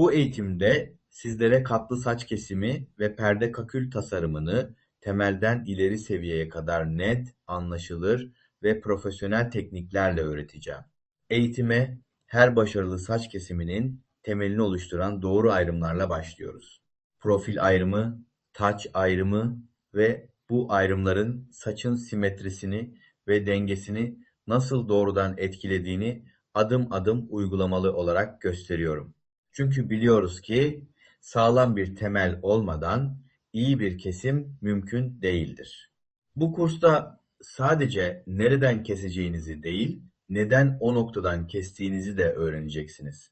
Bu eğitimde sizlere katlı saç kesimi ve perde kakül tasarımını temelden ileri seviyeye kadar net, anlaşılır ve profesyonel tekniklerle öğreteceğim. Eğitime her başarılı saç kesiminin temelini oluşturan doğru ayrımlarla başlıyoruz. Profil ayrımı, taç ayrımı ve bu ayrımların saçın simetrisini ve dengesini nasıl doğrudan etkilediğini adım adım uygulamalı olarak gösteriyorum. Çünkü biliyoruz ki sağlam bir temel olmadan iyi bir kesim mümkün değildir. Bu kursta sadece nereden keseceğinizi değil, neden o noktadan kestiğinizi de öğreneceksiniz.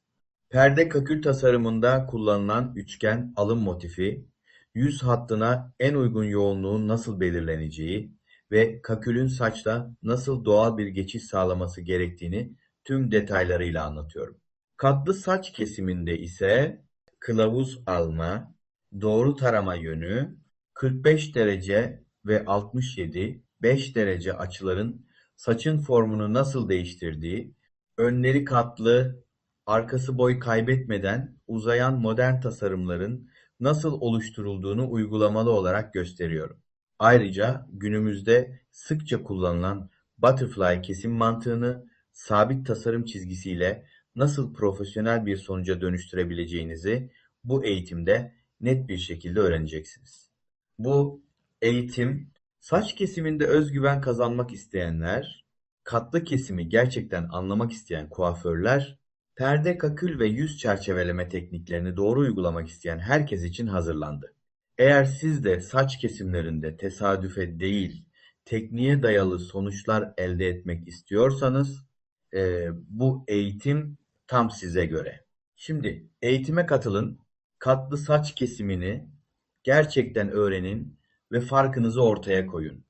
Perde kakül tasarımında kullanılan üçgen alım motifi, yüz hattına en uygun yoğunluğun nasıl belirleneceği ve kakülün saçta nasıl doğal bir geçiş sağlaması gerektiğini tüm detaylarıyla anlatıyorum. Katlı saç kesiminde ise kılavuz alma, doğru tarama yönü, 45 derece ve 67, 5 derece açıların saçın formunu nasıl değiştirdiği, önleri katlı, arkası boy kaybetmeden uzayan modern tasarımların nasıl oluşturulduğunu uygulamalı olarak gösteriyorum. Ayrıca günümüzde sıkça kullanılan butterfly kesim mantığını sabit tasarım çizgisiyle nasıl profesyonel bir sonuca dönüştürebileceğinizi bu eğitimde net bir şekilde öğreneceksiniz. Bu eğitim saç kesiminde özgüven kazanmak isteyenler, katlı kesimi gerçekten anlamak isteyen kuaförler, perde kakül ve yüz çerçeveleme tekniklerini doğru uygulamak isteyen herkes için hazırlandı. Eğer siz de saç kesimlerinde tesadüfe değil, tekniğe dayalı sonuçlar elde etmek istiyorsanız, eee, bu eğitim tam size göre. Şimdi eğitime katılın, katlı saç kesimini gerçekten öğrenin ve farkınızı ortaya koyun.